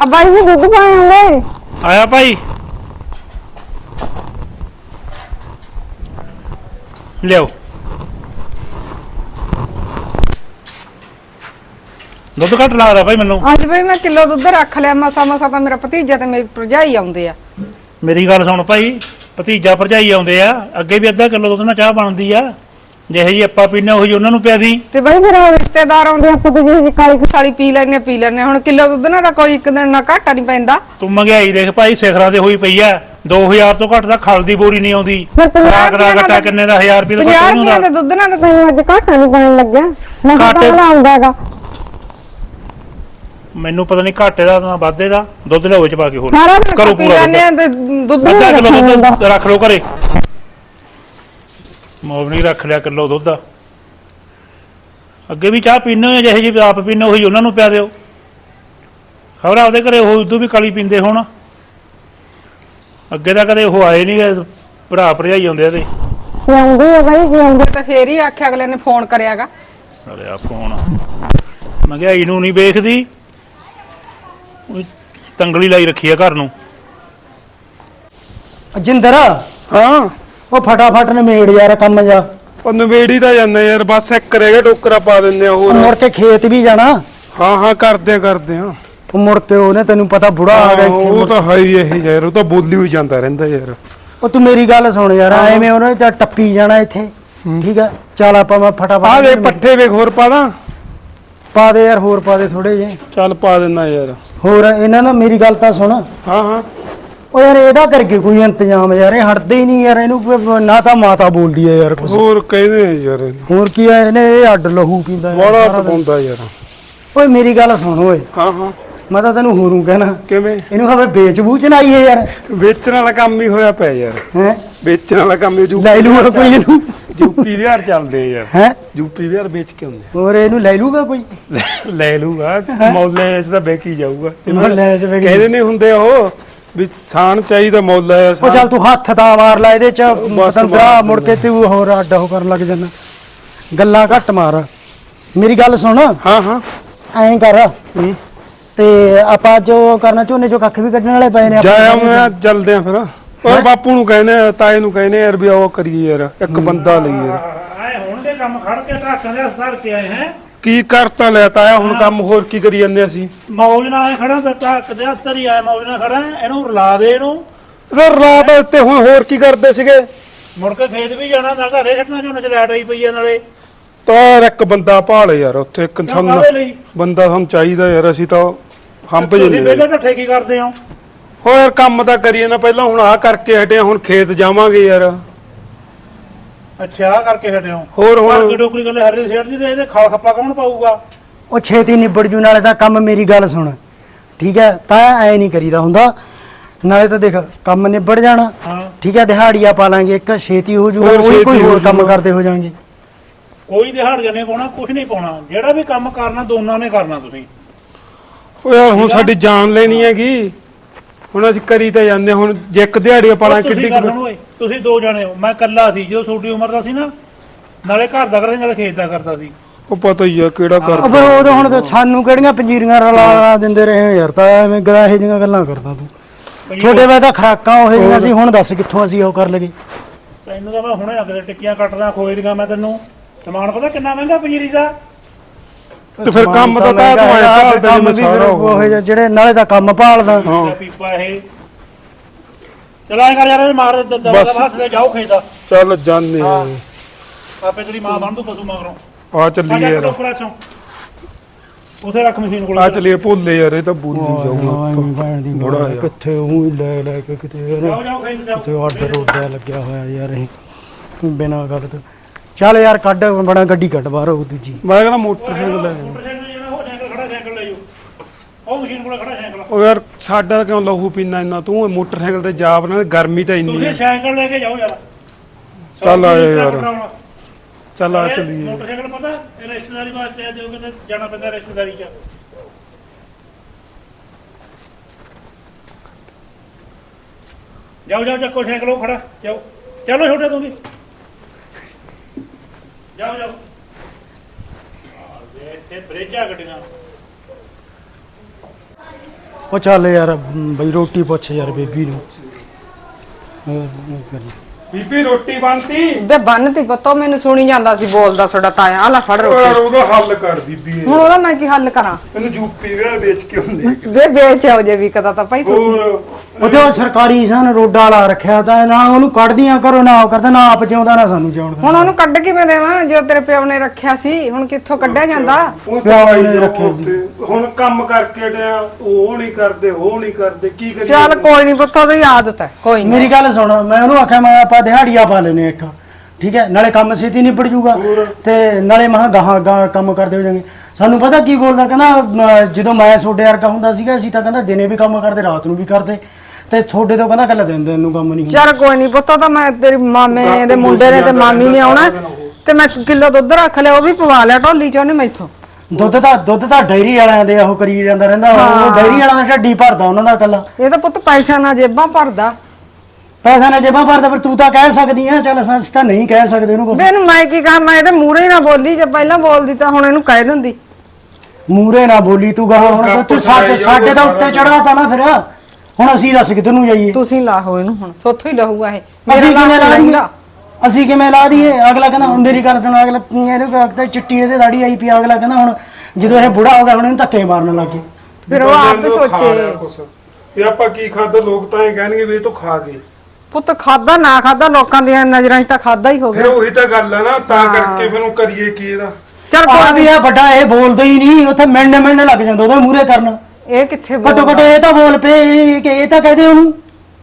ਜੀ ਦੁੱਧ ਪਾਏ ਹੁੰਦੇ ਆਇਆ ਭਾਈ। ਲਿਓ ਦੁੱਧ ਘੱਟ ਲੱਗਦਾ ਭਾਈ ਮੈਨੂੰ। ਅੱਜ ਬਈ ਮੈਂ ਕਿਲੋ ਦੁੱਧ ਰੱਖ ਲਿਆ। ਮਸਾ ਮਸਾ ਤਾਂ ਮੇਰਾ ਭਤੀਜਾ ਤੇ ਮੇਰੀ ਭਰਜਾਈ ਆਉਂਦੇ ਆ। ਮੇਰੀ ਗੱਲ ਸੁਣ ਭਾਈ ਭਤੀਜਾ ਭਰਜਾਈ ਆਉਂਦੇ ਆ। ਅੱਗੇ ਵੀ ਅੱਧਾ ਕਿਲੋ ਦੁੱਧ ਨਾਲ ਚਾਹ ਬਣਦੀ ਆ। ਜਿਹੇ ਜੀ ਆਪਾਂ ਪੀਨੇ ਉਹੀ ਉਹਨਾਂ ਨੂੰ ਪਿਆ ਦੀ ਤੇ ਬਈ ਫਿਰ ਉਹ ਰਿਸ਼ਤੇਦਾਰ ਆਉਂਦੇ ਆਪਾਂ ਤੇ ਜੀ ਕਾਲੀ ਸਾਲੀ ਪੀ ਲੈਣੇ ਪੀ ਲੈਣੇ ਹੁਣ ਕਿਲੋ ਦੁੱਧ ਨਾਲ ਤਾਂ ਕੋਈ ਇੱਕ ਦਿਨ ਨਾ ਘਾਟਾ ਨਹੀਂ ਪੈਂਦਾ। ਤੂੰ ਮਹਿੰਗਾਈ ਦੇਖ ਭਾਈ ਸਿਖਰਾਂ ਤੇ ਹੋਈ ਪਈ ਆ। 2000 ਤੋਂ ਘੱਟ ਤਾਂ ਖਲ ਦੀ ਬੋਰੀ ਨਹੀਂ ਆਉਂਦੀ। ਫਿਰ ਪੰਜਾਹ ਦਾ ਰੁਪਏ ਘਟਾ ਕਿੰਨੇ ਦਾ? 1000 ਰੁਪਏ ਦਾ 50 ਘੱਟ ਰੁਪਏ ਹੁੰਦਾ ਦੇ। ਦੁੱਧ ਨਾਲ ਤਾਂ ਅੱਜ ਘਾਟਾ ਨਹੀਂ ਪਾਣ ਲੱਗਿਆ। ਮੈਂ ਘਾਟੇ- ਘਾਟਾ ਆਉਂਦਾ ਹੈਗਾ। ਮੈਨੂੰ ਪਤਾ ਨਹੀਂ ਘਾਟੇ ਦਾ ਨਾ ਵਾਧੇ ਦਾ। ਦੁੱਧ ਲਿਆਓ ਚ ਪਾ ਕੇ ਹੋਰ। ਸਾਰਾ ਦਿਨ ਕਰੋ ਪੀ ਪੂਰਾ ਲੈਣੇ ਆ ਤੇ ਦੁੱਧ ਅੱਧਾ ਕਿਲੋ ਰੱਖਣਾ ਦੁੱਧ ਰੱਖ ਲਓ ਘਰੇ। ਮੋਬਣੀ ਰੱਖ ਲਿਆ ਕਿਲੋ ਦੁੱਧ ਦਾ। ਅੱਗੇ ਵੀ ਚਾਹ ਪੀਨੇ ਹੋ ਜਿਹੇ ਜੀ ਆਪ ਪੀਨੇ ਉਹੀ ਉਹਨਾਂ ਨੂੰ ਪਿਆ ਦਿਓ। ਖਬਰ ਆਪਦੇ ਘਰੇ ਉਹ ਉਦੋਂ ਵੀ ਕਾਲੀ ਪੀਂਦੇ ਹੋਣ। ਅੱਗੇ ਤਾਂ ਕਦੇ ਉਹ ਆਏ ਨਹੀਂ ਭਰਾ ਭਰਜਾਈ ਆਉਂਦੇ ਆ ਤੇ। ਆਉਂਦੀ ਹੈ ਬਾਈ ਜੀ ਆਉਂਦੀ ਤਾਂ ਫੇਰ ਹੀ ਆਖਿਆ ਅਗਲੇ ਨੇ ਫੋਨ ਕਰਿਆਗਾ। ਅਰੇ ਆ ਫੋਨ। ਮਹਿੰਗਾਈ ਨੂੰ ਨਹੀਂ ਵੇਖਦੀ। ਉਹ ਤੰਗਲੀ ਲਾਈ ਰੱਖੀ ਆ ਘਰ ਨੂੰ। ਜਿੰਦਰ ਹਾਂ। ਉਹ ਫਟਾਫਟ ਨਿਮੇੜ ਯਾਰ ਕੰਮ ਜਾ। ਉਹ ਨਵੇੜੀ ਤਾਂ ਜਾਂਦਾ ਯਾਰ ਬਸ ਇੱਕ ਰਹਿ ਗਿਆ ਟੋਕਰਾ ਪਾ ਦਿੰਦੇ ਆ ਹੋਰ। ਮੁੜ ਕੇ ਖੇਤ ਵੀ ਜਾਣਾ। ਹਾਂ ਹਾਂ ਕਰਦੇ ਆ ਕਰਦੇ ਆ। ਉਹ ਮੁੜ ਕੇ ਉਹਨੇ ਤੈਨੂੰ ਪਤਾ ਬੁੜਾ ਆ ਗਿਆ ਇੱਥੇ ਉਹ ਮੁੜ- ਤਾਂ ਹੈ ਹੀ ਇਹ ਯਾਰ ਉਹ ਤਾਂ ਬੋਲੀ ਹੋਈ ਜਾਂਦਾ ਰਹਿੰਦਾ ਯਾਰ। ਉਹ ਤੂੰ ਮੇਰੀ ਗੱਲ ਸੁਣ ਯਾਰ ਐਵੇਂ ਉਹਨੇ ਤਾਂ ਟੱਪੀ ਜਾਣਾ ਇੱਥੇ। ਠੀਕ ਆ ਚੱਲ ਆਪਾਂ ਮੈਂ ਫਟਾਫਟ ਆ ਦੇ ਪੱਠੇ ਵੇਖ ਹੋਰ ਪਾ ਦਾਂ? ਪਾ ਦੇ ਯਾਰ ਹੋਰ ਪਾ ਦੇ ਥੋੜੇ ਜੇ ਚੱਲ ਪਾ ਦਿੰਦਾ ਯਾਰ। ਹੋਰ ਇਹਨਾਂ ਨਾਲ ਮੇਰੀ ਗੱਲ ਤਾਂ ਸੁਣ। ਹਾਂ ਹਾਂ। ਉਹ ਯਾਰ ਇਹਦਾ ਕਰਕੇ ਕੋਈ ਇੰਤਜ਼ਾਮ ਯਾਰ ਇਹ ਹਟਦੇ ਹੀ ਨਹੀਂ ਯਾਰ ਇਹਨੂੰ ਕੋਈ- ਨਾ ਤਾਂ ਮਾਤਾ ਬੋਲਦੀ ਹੈ ਯਾਰ ਕੁਛ। ਹੋਰ ਕਹਿੰਦੇ ਆ ਯਾਰ ਇਹਨੂੰ। ਹੋਰ ਕੀ ਹੈ ਇਹਨੇ ਇਹ ਅੱਡ ਲਹੂ ਪੀਂਦਾ ਯਾਰ ਬੜਾ ਸਾਰਾ ਦਿਨ। ਯਾਰ। ਓਏ ਮੇਰੀ ਗੱਲ ਸੁਣ ਓਏ। ਹਾਂ ਹਾਂ। ਮੈਂ ਤਾਂ ਤੈਨੂੰ ਹੋਰੂ ਕਹਿਣਾ। ਕਿਵੇਂ? ਇਹਨੂੰ ਖਬਰ ਵੇਚ ਬੂਚ ਨਾ ਆਈਏ ਯਾਰ। ਵੇਚਣ ਵਾਲਾ ਕੰਮ ਹੀ ਹੋਇਆ ਪਿਆ ਯਾਰ। ਹੈ? ਵੇਚਣ ਵਾਲਾ ਕੰਮ ਹੀ ਜੂ ਲੈ ਲੂਗਾ ਕੋਈ ਇਹਨੂੰ। ਯੂਪੀ ਬਿਹਾਰ ਚੱਲਦੇ ਆ ਯਾਰ। ਹੈ? ਯੂਪੀ ਬਿਹਾਰ ਵੇਚ ਕੇ ਆਉਂਦੇ ਹੋਰ ਇਹਨੂੰ ਲੈ ਲੂਗਾ ਕੋਈ? ਆ। ਲੈ ਲੂਗਾ। ਮੌਲੇ ਇਸ ਦਾ ਵੇਚੀ ਜਾਊਗਾ। ਮੁੱਲੇ 'ਚ ਵੇਚੀ- ਕਹਿੰਦੇ ਨਹੀਂ ਹੁੰਦੇ ਉਹ। ਵੀ ਸਾਨ ਚਾਹੀਦਾ ਮੌਲਾ ਆ ਉਹ ਚੱਲ ਤੂੰ ਹੱਥ ਤਾਂ ਮਾਰ ਲੈ ਇਹਦੇ ਚ ਪਤੰਦਰਾ ਮੁੜ ਕੇ ਤੂੰ ਹੋਰ ਅੱਡ ਹੋ ਕਰਨ ਲੱਗ ਜਾਂਦਾ। ਗੱਲਾਂ ਘੱਟ ਮਾਰ। ਮੇਰੀ ਗੱਲ ਸੁਣ। ਹਾਂ ਹਾਂ। ਐਂ ਕਰ। ਹੂੰ। ਤੇ ਆਪਾਂ ਜੋ ਕਰਨਾ ਝੋਨੇ ਚੋਂ ਕੱਖ ਵੀ ਕੱਢਣ ਵਾਲੇ ਪਏ ਨੇ ਆਪਾਂ ਜਾਇਆ ਮੈਂ ਚੱਲਦੇ ਆ ਫਿਰ। ਔਰ ਬਾਪੂ ਨੂੰ ਕਹਿੰਦੇ ਆ, ਤਾਏ ਨੂੰ ਕਹਿੰਦੇ ਆ ਯਾਰ ਵੀ ਉਹ ਕਰੀਏ ਯਾਰ ਇੱਕ ਬੰਦਾ ਲਈ ਯਾਰ। ਆਏ ਹੋਣਗੇ ਕੰਮ ਖੜ ਕੇ ਢਾਕਾਂ ਦੇ ਹਸਪਤਾਲ ਕੇ ਆਏ ਹੈ। ਕੀ ਕਰਤਾ ਲੈ ਤਾਇਆ ਹੁਣ ਕੰਮ ਹੋਰ ਕੀ ਕਰੀ ਜਾਂਦੇ ਅਸੀਂ? ਮੌਜ ਨਾਲ ਖੜਾ ਤੇ ਢਾਕ ਦੇ ਹਸਪਤਾਲ ਹੀ ਆਇਆ ਮੌਜ ਨਾਲ ਖੜਾ ਇਹਨੂੰ ਰਲਾ ਦੇ ਇਹਨੂੰ। ਫਿਰ ਰਾਤ ਉੱਤੇ ਹੁਣ ਹੋਰ ਕੀ ਕਰਦੇ ਸੀਗੇ? ਮੁੜ ਕੇ ਖੇਤ ਵੀ ਜਾਣਾ ਨਾਲ ਘਰੇ ਛੱਡਣਾ ਝੋਨੇ ਚ ਲੈਟ ਆਈ ਪਈ ਆ ਨਾਲੇ। ਤਾਂ ਇੱਕ ਬੰਦਾ ਭਾਲ ਯਾਰ ਉੱਥੇ ਇੱਕ ਸਾਨੂੰ ਕਾਹਦੇ ਲਈ? ਬੰਦਾ ਸਾਨੂੰ ਚਾਹੀਦਾ ਯਾਰ ਅਸੀਂ ਤਾਂ ਹੰਪ ਤੁਸੀਂ ਜੰਨੇ ਪਹਿਲੇ ਢੱਠੇ ਕੀ ਕਰਦੇ ਹੋ? ਹੋਰ ਕੰਮ ਤਾਂ ਕਰੀਏ ਨਾ ਪਹਿਲਾਂ ਹੁਣ ਆਹ ਕਰਕੇ ਹਟੇ ਆ, ਹੁਣ ਖੇਤ ਜਾਵਾਂਗੇ ਯਾਰ। ਅੱਛਾ ਆਹ ਕਰਕੇ ਹਟਿਓ ਹੋਰ ਹੁਣ ਹੁਣ ਡੋਕਰੀ ਗੱਲ ਹਰੇ ਸੇਠ ਦੀ ਤੇ ਇਹਦੇ ਖਾ ਖੱਪਾ ਕੌਣ ਪਾਊਗਾ? ਉਹ ਛੇਤੀ ਨਿਬੜ ਜੂ ਨਾਲੇ ਤਾਂ ਕੰਮ ਮੇਰੀ ਗੱਲ ਸੁਣ। ਠੀਕ ਹੈ ਤਾਂ ਐ ਨਹੀਂ ਕਰੀਦਾ ਹੁੰਦਾ। ਨਾਲੇ ਤਾਂ ਦੇਖ ਕੰਮ ਨਿਬੜ ਜਾਣਾ। ਹਾਂ। ਠੀਕ ਹੈ ਦਿਹਾੜੀਆ ਪਾ ਲਾਂਗੇ ਇੱਕ ਛੇਤੀ ਹੋ ਜੂਗਾ ਹੋਰ ਕੋਈ ਛੇਤੀ ਕੋਈ ਹੋ ਹੋਰ ਕੰਮ। ਕਰਦੇ ਹੋ ਜਾਾਂਗੇ ਕੋਈ ਦਿਹਾੜ ਜਨੇ ਪਾਉਣਾ ਕੁਝ ਨਹੀਂ ਪਾਉਣਾ। ਜਿਹੜਾ ਵੀ ਕੰਮ ਕਰਨਾ ਦੋਨਾਂ ਨੇ ਕਰਨਾ ਤੁਸੀਂ। ਉਹ ਯਾਰ ਹੁਣ ਸਾਡੀ ਜਾਨ ਲੈਣੀ ਹੈਗੀ। ਹੁਣ ਅਸੀਂ ਕਰੀ ਤਾਂ ਜਾਂਦੇ ਹਾਂ, ਹੁਣ ਜੇ ਇੱਕ ਦਿਹਾੜੀ ਪਾਣਾ ਤੁਸੀਂ ਕਿੱਡੀ ਕਰ ਕੁ- ਓਏ ਤੁਸੀਂ ਦੋ ਜਣੇ ਹੋ ਮੈਂ ਇਕੱਲਾ ਸੀ ਜਦੋਂ ਛੋਟੀ ਉਮਰ ਦਾ ਸੀ ਨਾ ਨਾਲੇ ਘਰ ਦਾ ਕਰਦਾ ਸੀ ਨਾਲੇ ਖੇਤ ਦਾ ਕਰਦਾ ਸੀ। ਉਹ ਪਤਾ ਹੀ ਆ ਕਿਹੜਾ ਉਹ ਕਰਦਾ ਫਿਰ ਉਦੋਂ ਹੁਣ ਤਾਂ ਸਾਨੂੰ ਕਿਹੜੀਆਂ ਪੰਜੀਰੀਆਂ ਰਲਾ ਰਲਾ ਦਿੰਦੇ ਰਹੇ ਹੋ ਯਾਰ ਤਾਂ ਐਵੇਂ ਗਰਾਹੇ ਜਿਹੀਆਂ ਗੱਲਾਂ ਕਰਦਾ ਤੂੰ। ਛੋਟੇ ਵੇ ਤਾਂ ਖਰਾਕਾਂ ਉਹ ਜਿਹੀਆਂ ਸੀ ਹੁਣ ਦੱਸ ਕਿੱਥੋਂ ਅਸੀਂ ਉਹ ਕਰ ਲਗੇ ਤੈਨੂੰ ਤਾਂ ਮੈਂ ਹੁਣੇ ਅੱਗੇ ਟਿੱਕੀਆਂ ਕੱਟਦਾ ਖੋਏ ਦੀਆਂ ਮੈਂ ਤੈਨੂੰ। ਸਮਾਨ ਪਤਾ ਕਿੰਨਾ ਮਹਿੰਗਾ ਪੰਜੀਰੀ ਦਾ? ਤੇ ਫਿਰ ਕੰਮ ਤਾਂ ਤਾਂ ਤੂੰ ਆਇਆ ਭਾਲਦਾ ਜਿਵੇਂ ਸਾਰਾ ਉਹ ਉਹ। ਜਿਹੇ ਜਿਹੜੇ ਨਾਲੇ ਤਾਂ ਕੰਮ ਭਾਲਦਾ। ਪੀਪਾ ਇਹ ਚਲਾ ਕਰ ਯਾਰ ਇਹ ਮਾਰ ਦ- ਦਵਾ ਦਾ ਬਾਸ। ਲੈ ਜਾਓ ਖੇਤ ਚੱਲ ਜਾਂਦੇ ਆ ਆਪੇ ਤੇਰੀ ਮਾਂ ਬਣ ਦੂ ਪਸ਼ੂ ਮਗਰੋਂ। ਆ ਆ ਚੱਲੀਏ ਜਾ ਯਾਰ। ਚੋਂ। ਉਸੇ ਰੱਖ ਮਸ਼ੀਨ ਕੋਲ। ਆ ਚੱਲੀਏ ਭੁੱਲੇ ਯਾਰ ਇਹ ਤਾਂ ਬੋਲੀ ਜਾਊਗਾ। ਬੜਾ ਬੜਾ ਯਾਰ। ਕਿੱਥੇ ਉਹ ਲੈ ਲੈ ਕੇ ਕਿਤੇ ਇਹਨੇ ਜਾਓ ਜਾਓ ਖੇਤ ਜਾਓ। ਤੇ ਆਰਡਰ ਉੱਡਿਆ ਲੱਗਿਆ ਹੋਇਆ ਯਾਰ ਇਹ। ਬਿਨਾਂ ਗੱਲ ਤੋਂ। ਚੱਲ ਯਾਰ ਕੱਢ ਬੜਾ ਗੱਡੀ ਕੱਢ ਬਾਹਰ ਉਹ ਦੂਜੀ। ਮੈਂ ਕਹਿੰਦਾ ਮੋਟਰਸਾਈਕਲ ਲੈ। ਆਇਆ। ਮੋਟਰਸਾਈਕਲ ਜਿਹੜਾ ਉਹ ਸਾਈਕਲ ਖੜਾ ਸਾਈਕਲ ਲੈ ਜਾਓ ਉਹ ਮਸ਼ੀਨ ਕੋਲ ਖੜਾ ਸਾਈਕਲ। ਉਹ ਯਾਰ ਸਾਡਾ ਕਿਉਂ ਲਹੂ ਪੀਣਾ ਇੰਨਾ? ਤੂੰ ਇਹ ਮੋਟਰਸਾਈਕਲ ਤੇ ਜਾ ਬਣਾ ਗਰਮੀ ਤਾਂ ਇੰਨੀ ਤੁਸੀਂ ਹੈ। ਸਾਈਕਲ ਲੈ ਕੇ ਜਾਓ ਯਾਰ। ਚੱਲ ਆ ਯਾਰ। ਚੱਲ ਆ ਚੱਲੀਏ। ਮੋਟਰਸਾਈਕਲ ਪਤਾ ਇਹ ਰਿਸ਼ਤੇਦਾਰੀ ਵਾਸਤੇ ਆ ਜੋ ਕਿਤੇ ਜਾਣਾ ਪੈਂਦਾ ਰਿਸ਼ਤੇਦਾਰੀ 'ਚ। ਜਾਓ ਜਾਓ ਚੱਕੋ ਸਾਈਕਲ ਉਹ ਖੜਾ। ਜਾਓ। ਚਲੋ ਛੋਟੇ ਤੂੰ ਵੀ। ਜਾਓ ਜਾਓ। ਆ ਦੇ ਇੱਥੇ ਬ੍ਰਿਜਾਂ ਗੱਡੀਆਂ। ਉਹ ਚੱਲ ਯਾਰ ਬਈ ਰੋਟੀ ਪੁੱਛ ਯਾਰ ਬੇਬੀ ਨੂੰ ਹੋਰ, ਉਹ ਕਰੀ। ਬੀਬੀ ਰੋਟੀ ਬਣਤੀ ਬੇ ਬੰਨਤੀ ਪਤੋ ਮੈਨੂੰ ਸੁਣੀ ਜਾਂਦਾ ਸੀ ਬੋਲਦਾ ਤੁਹਾਡਾ ਤਾਇਆ। ਆ ਲੈ ਫੜ ਰੋਟੀ। ਉਹਦਾ ਹੱਲ ਕਰ ਬੀਬੀ ਹੁਣ ਉਹਦਾ ਮੈਂ ਕੀ ਹੱਲ ਕਰਾਂ? ਇਹਨੂੰ ਯੂਪੀ ਵੇ ਵੇਚ ਕੇ ਹੁੰਦੇ ਵੇ ਵੇਚ ਆਓ ਜੇ ਵੀ ਕਦਾ ਤਾਂ ਭਾਈ ਤੁਸੀਂ। ਉਹ ਸਰਕਾਰੀ ਸਨ ਰੋਡਾ ਲਾ ਰੱਖਿਆ ਤਾਂ ਨਾ ਉਹਨੂੰ ਕੱਢਦੀਆਂ ਕਰੋ ਨਾ ਉਹ ਕਰਦਾ ਨਾ ਆਪ ਜਿਉਂਦਾ ਨਾ ਸਾਨੂੰ ਜਿਉਣ ਹੁਣ ਉਹਨੂੰ ਕੱਢ ਕਿਵੇਂ ਦੇਵਾਂ? ਜੋ ਤੇਰੇ ਪਿਓ ਨੇ ਰੱਖਿਆ ਸੀ ਹੁਣ ਕਿੱਥੋਂ ਕੱਢਿਆ ਜਾਂਦਾ? ਉਹ ਪਿਓ ਦਵਾਈ ਨੇ ਜੋ ਰੱਖਿਆ ਸੀ। ਉੱਥੇ। ਹੁਣ ਕੰਮ ਕਰਕੇ ਡਿਆ ਉਹ ਨਹੀਂ ਕਰਦੇ ਉਹ ਨਹੀਂ ਕਰਦੇ ਕੀ ਕਰੀਏ? ਚੱਲ ਕੋਈ ਨਹੀਂ ਪੁੱਤ ਉਹਦੀ ਆਦਤ ਹੈ ਕੋਈ ਨਹੀਂ ਮੇਰੀ ਗੱਲ ਸੁਣ ਮੈਂ ਉਹਨੂੰ ਆਖਿਆ ਮੈਂ ਆਪਾਂ ਦਿਹਾੜੀਆ ਪਾ ਲੈਨੇ ਇੱਕ। ਠੀਕ ਹੈ? ਨਾਲੇ ਕੰਮ ਛੇਤੀ ਨਿਬੜ ਜੂਗਾ। ਤੇ ਨਾਲੇ ਮਹਾ ਗਾਹਾਂ ਗਾਹਾਂ ਕੰਮ ਕਰਦੇ ਹੋ ਜਾਣਗੇ ਸਾਨੂੰ ਪਤਾ ਕੀ ਬੋਲਦਾ? ਕਹਿੰਦਾ ਜਦੋਂ ਮੈਂ ਛੋਡੇ ਵਰਗਾ ਹੁੰਦਾ ਸੀਗਾ ਅਸੀਂ ਤਾਂ ਕਹਿੰਦਾ ਦਿਨੇ ਵੀ ਕੰਮ ਕਰਦੇ ਰਾਤ ਨੂੰ ਵੀ ਕਰਦੇ। ਤੇ ਤੁਹਾਡੇ ਤੋਂ ਕਹਿੰਦਾ ਕੱਲਾ ਦਿਨ ਦਿਨ ਨੂੰ ਕੰਮ ਨਹੀਂ ਹੁੰਦਾ। ਚੱਲ ਕੋਈ ਨਹੀਂ ਪੁੱਤ ਉਹ ਤਾਂ ਮੈਂ ਤੇਰੀ ਮਾਮੇ ਦੇ ਮੁੰਡੇ ਨੇ ਤੇ ਮਾਮੀ ਨੇ ਆਉਣਾ। ਤੇ ਮੈਂ ਕਿਲੋ ਦੁੱਧ ਰੱਖ ਲਿਆ ਉਹ ਵੀ ਪਵਾ ਲਿਆ ਢੋਲੀ ਚ ਉਹਨੇ ਮੈਥੋਂ। ਦੁੱਧ ਤਾਂ ਦੁੱਧ ਤਾਂ ਡੈਰੀ ਵਾਲਿਆਂ ਦੇ ਉਹ ਕਰੀ ਜਾਂਦਾ ਰਹਿੰਦਾ। ਉਹ ਡੈਰੀ ਵਾਲਿਆਂ ਦਾ ਢੱਡੀ ਭਰਦਾ ਉਹਨਾਂ ਦਾ ਕੱਲਾ ਇਹ ਤਾਂ ਪੁੱਤ ਪੈਸਾ ਨਾਲ ਜੇਬਾਂ ਭਰਦਾ। ਪੈਸਾ ਨਾ ਜੇਬਾਂ ਭਰਦਾ ਪਰ ਤੂੰ ਤਾਂ ਕਹਿ ਸਕਦੀ ਆ ਚੱਲ ਅਸੀਂ ਤਾਂ ਨਹੀਂ ਕਹਿ ਸਕਦੇ ਉਹਨੂੰ ਬੇ ਇਹਨੂੰ ਮੈਂ ਕੀ ਕਹਾਂ ਮੈਂ ਮੂਹਰੇ ਹੀ ਨਾ ਬੋਲੀ ਜੇ ਪਹਿਲਾਂ ਬੋਲਦੀ ਤਾਂ ਹੁਣ ਇਹਨੂੰ ਕਹਿ ਦਿੰਦੀ। ਮੂਰੇ ਨਾ ਬੋਲੀ ਤੂੰ ਗਾਹਾਂ ਹੁਣ ਤਾਂ ਤੂੰ ਸਾਡੇ ਸਾਡੇ ਤਾਂ ਉੱਤੇ ਚੜਾਤਾ ਨਾ ਫਿਰ। ਹੁਣ ਅਸੀਂ ਦੱਸ ਕਿੱਧਰ ਨੂੰ ਜਾਈਏ? ਤੁਸੀਂ ਲਾਹੋ ਇਹਨੂੰ ਹੁਣ ਸੋਥੋਂ ਹੀ ਲਹੂਗਾ ਇਹ। ਅਸੀਂ ਮੇਰਾ ਕਿਵੇਂ ਲਾ ਦਈਏ। ਅਸੀਂ ਕਿਵੇਂ ਲਾ ਦਈਏ? ਅਗਲਾ ਕਹਿੰਦਾ ਹੁਣ ਮੇਰੀ ਗੱਲ ਸੁਣ ਅਗਲਾ ਇਹਨੂੰ ਕਹਿੰਦਾ ਚਿੱਟੀ ਇਹਦੇ ਦਾੜੀ ਆਈ ਪਈ ਅਗਲਾ ਕਹਿੰਦਾ ਹੁਣ ਜਦੋਂ ਇਹ ਬੁੜਾ ਹੋ ਗਿਆ ਹੁਣ ਇਹਨੂੰ ਧੱਕੇ ਮਾਰਨ ਲੱਗੇ। ਫਿਰ ਉਹ ਆਪ ਸੋਚੇ। ਇਹ ਆਪਾਂ ਕੀ ਖਾਦਾ ਲੋਕ ਤਾਂ ਇਹ ਕਹਿਣਗੇ ਵੀ ਇਹ ਤੋਂ ਖਾ ਗਏ। ਪੁੱਤ ਖਾਦਾ ਨਾ ਖਾਦਾ ਲੋਕਾਂ ਦੀਆਂ ਨਜ਼ਰਾਂ 'ਚ ਤਾਂ ਖਾਦਾ ਹੀ ਹੋ ਫਿਰ ਗਿਆ ਉਹੀ ਤਾਂ ਗੱਲ ਹੈ ਨਾ ਤਾਂ ਕਰਕੇ ਫਿਰ ਉਹ ਕਰੀਏ ਕੀ ਇਹਦਾ? ਚੱਲ ਆ ਕੋਈ ਵੀ ਇਹ ਵੱਡਾ ਇਹ ਬੋਲਦਾ ਹੀ ਨਹੀਂ ਉੱਥੇ ਮਿਲਣ ਮਿਲਣ ਲੱਗ ਜਾਂਦਾ ਉਹਦੇ ਮੂਰੇ ਕਰਨ। ਇਹ ਕਿੱਥੇ ਘਟੋ ਬੋਲਦਾ? ਘਟ ਇਹ ਤਾਂ ਬੋਲ ਪਏ ਕਿ ਇਹ ਤਾਂ ਕਹਦੇ ਉਹਨੂੰ।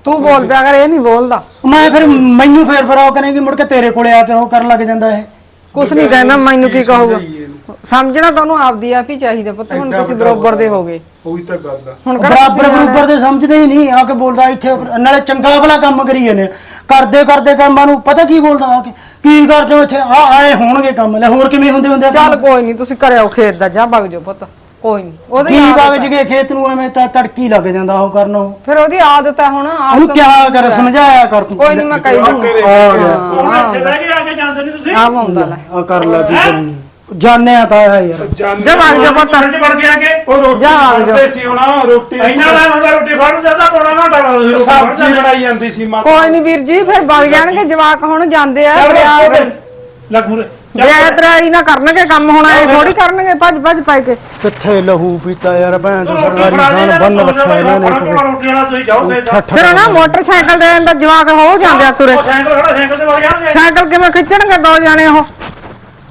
ਤੂੰ ਬੋਲ ਪਿਆ ਕਰ ਇਹ ਨਹੀਂ ਬੋਲਦਾ। ਮੈਂ ਫਿਰ ਮੈਨੂੰ ਫੇਰ ਫਰਾਓ ਕਰੇਗੀ ਮੁੜ ਕੇ ਤੇਰੇ ਕੋਲੇ ਆ ਕੇ ਉਹ ਕਰਨ ਲੱਗ ਜਾਂਦਾ ਇਹ। ਕੁਛ ਨਹੀਂ ਕਹਿੰਦਾ ਮੈਨੂੰ ਕੀ ਕਹੂਗਾ। ਸਮਝਣਾ ਤੁਹਾਨੂੰ ਆਪਦੀ ਆਪ ਹੀ ਚਾਹੀਦਾ ਪੁੱਤ ਹੁਣ ਤੁਸੀਂ ਬਰੋਬਰ ਦੇ ਹੋਗੇ। ਉਹੀ ਤਾਂ ਗੱਲ ਆ। ਹੁਣ ਕਿਹੜਾ ਬਰਾਬਰ ਬਰਾਬਰ ਦੇ ਸਮਝਦੇ ਹੀ ਨਹੀਂ ਆ ਕੇ ਬੋਲਦਾ ਇੱਥੇ ਨਾਲੇ ਚੰਗਾ ਭਲਾ ਕੰਮ ਕਰੀ ਜਾਂਦੇ ਆ। ਕਰਦੇ ਕਰਦੇ ਕੰਮਾਂ ਨੂੰ ਪਤਾ ਕੀ ਬੋਲਦਾ ਆ ਕੇ? ਕੀ ਕਰਦੇ ਹੋ ਇੱਥੇ? ਆ ਆਏ ਹੋਣਗੇ ਕੰਮ। ਲੈ ਹੋਰ ਕਿਵੇਂ ਹੁੰਦੇ ਹੁੰਦੇ ਆ ਚੱਲ ਕੋਈ ਨਹੀਂ ਤੁਸੀਂ ਕਰਿਓ ਖੇਤ ਦਾ ਜਾ ਵਗ ਜਾਓ ਪੁੱਤ। ਕੋਈ ਨਹੀਂ ਉਹਦੀ ਕੀ ਆਦਤ ਕਾਗਜ਼ ਕੇ ਖੇਤ ਨੂੰ ਐਵੇਂ ਤਾਂ ਤੜਕੀ ਲੱਗ ਜਾਂਦਾ ਉਹ ਕਰਨ ਉਹ ਫਿਰ ਉਹਦੀ ਆਦਤ ਹੈ ਹੁਣ ਉਹਨੂੰ ਆਦਤ ਕਿਆ ਕਰ ਸਮਝਾਇਆ ਕਰ ਤੂੰ। ਕੋਈ ਨਹੀਂ ਮੈਂ ਕਹਿ ਦੂੰਗੀ। ਆ ਗਿਆ। ਹੁਣ ਇੱਥੇ ਬਹਿ ਕੇ ਆ ਕੇ ਜਾਣਦੇ ਨਹੀਂ ਤੁਸੀਂ? ਆਮ ਆਉਂਦਾ ਲੈ। ਆ ਕਰ ਲੈ ਕੀ ਕਰੀਂ ਜਾਣੇ ਆ ਤਾਂ ਆਇਆ ਯਾਰ। ਜਾ ਵਗ ਜਾ ਪੁੱਤ। ਚ ਵੜ ਕੇ ਆ ਕੇ? ਉਹ ਰੋਟੀ ਜਾ ਆ ਜਾ। ਖਾਂਦੇ ਸੀ ਹੁਣ ਰੋਟੀ ਇੰਨਾ ਟਾਈਮ ਹੁੰਦਾ ਰੋਟੀ ਖਾਣ ਨੂੰ ਜਾਂਦਾ ਕੋਣਾ ਘਾਟਾ ਲਾ ਦੋ ਸਬਜ਼ੀ ਬਣਾਈ ਜਾਂਦੀ ਸੀ ਮਾਤਾ। ਕੋਈ ਨਹੀਂ ਵੀਰ ਜੀ ਫਿਰ ਵਗ ਜਾਣਗੇ ਜਵਾਕ ਹੁਣ ਜਾਂਦੇ ਆ ਲੱਗ ਮੂਰੇ ਬੇਦਰਾਈ ਨਾ ਕਰਨਗੇ ਕੰਮ ਹੁਣ ਇਹ ਥੋੜੀ ਕਰਨਗੇ ਭੱਜ ਭੱਜ ਪੈ ਕੇ। ਕਿੱਥੇ ਲਹੂ ਪੀਤਾ ਯਾਰ ਭੈਣ ਤੋਂ ਸਰਕਾਰੀ ਸਾਨ ਬੰਨ ਰੱਖਿਆ ਇਹਨਾਂ ਨੇ ਰੋਟੀ ਵਾਲਾ ਤੁਸੀਂ ਜਾਓ ਫੇਰ ਨਾ ਮੋਟਰਸਾਈਕਲ ਦੇ ਅੰਦਰ ਜਵਾਕ ਹੋ ਜਾਂਦੇ ਆ ਤੁਰੇ। ਉਹ ਸਾਈਕਲ ਖੜਾ ਸਾਈਕਲ ਤੇ ਵਗ ਜਾਣਗੇ। ਸਾਈਕਲ ਕਿਵੇਂ ਖਿੱਚਣਗੇ ਦੋ ਜਾਣੇ ਉਹ?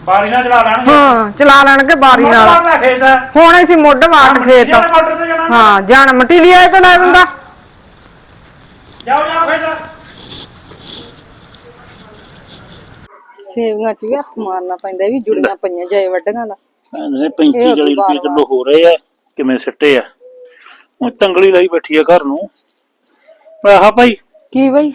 ਬਾਰੀ ਨਾਲ ਚਲਾ ਲੈਣਗੇ। ਹਾਂ ਚਲਾ ਲੈਣਗੇ ਬਾਰੀ ਨਾਲ ਮੋਟਰ ਖੇਤ ਹੈ ਹੁਣ ਅਸੀਂ ਮੁੱਢ ਵਾਟ ਖੇਤ ਜਿਹੜਾ ਮੋਟਰ ਤੇ ਜਾਣਾ। ਹਾਂ ਜਾਣ ਮਟੀਲੀਆ ਤੋਂ ਲੈ ਦਿੰਦਾ ਜਾਓ ਜਾਓ ਖੇਤ। ਸੇਵੀਆਂ ਚ ਵੀ ਹੱਥ ਮਾਰਨਾ ਪੈਂਦਾ ਇਹ ਵੀ ਜੁੜੀਆਂ ਪਈਆਂ ਜਾਏ ਵੱਡੀਆਂ ਦਾ। ਨੇ 35 40 ਰੁਪਏ ਕਿਲੋ ਹੋ ਰਹੇ ਆ ਕਿਵੇਂ ਸਿੱਟੇ ਆ। ਉਹ ਤੰਗਲੀ ਲਈ ਬੈਠੀ ਆ ਘਰ ਨੂੰ। ਆਹ ਭਾਈ ਕੀ ਬਈ?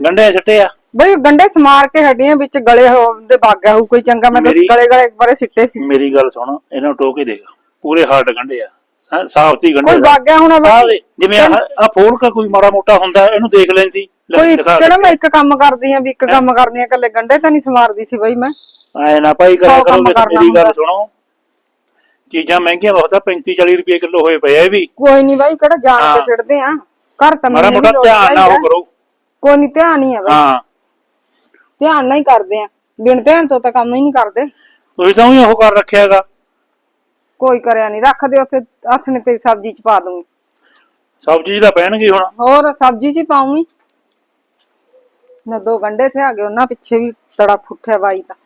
ਗੰਡੇ ਸਿੱਟੇ ਆ। ਬਈ ਗੰਡੇ ਸਮਾਰ ਕੇ ਹੱਡੀਆਂ ਵਿੱਚ ਗਲੇ ਹੋ- ਦੇ ਬਾਗਿਆ ਹੋ ਕੋਈ ਚੰਗਾ ਮੈਂ ਤਾਂ ਮੇਰੀ- ਗਲੇ ਗਲੇ ਬਾਰੇ ਸਿੱਟੇ ਸੀ। ਮੇਰੀ ਗੱਲ ਸੁਣ ਇਹਨਾਂ ਨੂੰ ਟੋਕੇ ਦੇਖ। ਪੂਰੇ ਹਾਰਡ ਗੰਡੇ ਆ। ਹੈਂ, ਸਾਫ਼ ਤੀ ਗੰਡੇ ਕੋਈ ਹੋਣਾ ਆਹ ਬਈ? ਦੇ, ਜਿਵੇਂ ਆ ਫੋੜ ਕਾ ਕੋਈ ਮਾੜਾ ਮੋਟਾ ਹੁੰਦਾ ਇਹਨੂੰ ਦੇਖ ਲੈਂਦੀ ਲੈ ਕੋਈ ਦਿਖਾ ਕਿਹੜਾ ਮੈਂ ਇੱਕ ਕੰਮ ਕਰਦੀ ਆ ਵੀ ਇੱਕ ਕੰਮ ਕਰਦੀ ਆ ਕੱਲੇ ਗੰਡੇ ਤਾਂ ਨਹੀਂ ਸਮਾਰਦੀ ਸੀ ਬਈ ਮੈਂ। ਆਏ ਨਾ ਭਾਈ ਸੌ ਕੰਮ ਕਰਨਾ ਮੇਰੀ ਗੱਲ। ਸੁਣੋ। ਚੀਜ਼ਾਂ ਮਹਿੰਗੀਆਂ ਬਹੁਤ ਆ 35 40 ਰੁਪਏ ਕਿਲੋ ਹੋਏ ਪਏ ਆ ਇਹ ਵੀ। ਕੋਈ ਨਹੀਂ ਬਾਈ ਕਿਹੜਾ ਜਾਣ ਹਾਂ। ਕੇ ਸਿੱਟਦੇ ਆ। ਘਰ ਤਾਂ ਮਾੜਾ ਮੈਨੂੰ ਮੋਟਾ ਵੀ ਲੋੜ ਧਿਆਨ ਨਾਲ ਚਾਹੀਦਾ। ਉਹ ਕਰੋ। ਕੋਈ ਨਹੀਂ ਧਿਆਨ ਹੀ ਆ ਬਈ। ਹਾਂ। ਧਿਆਨ ਨਾਲ ਹੀ ਕਰਦੇ ਆ। ਬਿਨ ਧਿਆਨ ਤੋਂ ਤਾਂ ਕੰਮ ਹੀ ਨਹੀਂ ਕਰਦੇ। ਤੁਸੀਂ ਤਾਂ ਉਹੀ ਉਹ ਕਰ ਰੱਖਿਆਗਾ। ਕੋਈ ਕਰਿਆ ਨਹੀਂ। ਰੱਖਦੇ ਉੱਥੇ ਹੱਥ ਨੇ ਤੇ ਸਬਜ਼ੀ ਚ ਪਾ ਦੂੰਗੀ। ਸਬਜ਼ੀ ਤਾਂ ਪੈਣਗੇ ਹੁਣ। ਹੋਰ ਸਬਜ਼ੀ ਚ ਹੀ ਪਾਉਂਗੀ ਨਾ ਦੋ ਗੰਡੇ ਤੇ ਆ ਗਏ ਉਹਨਾਂ ਪਿੱਛੇ ਵੀ ਤੜਾ ਫੁੱਟਿਆ ਬਾਈ ਤਾਂ।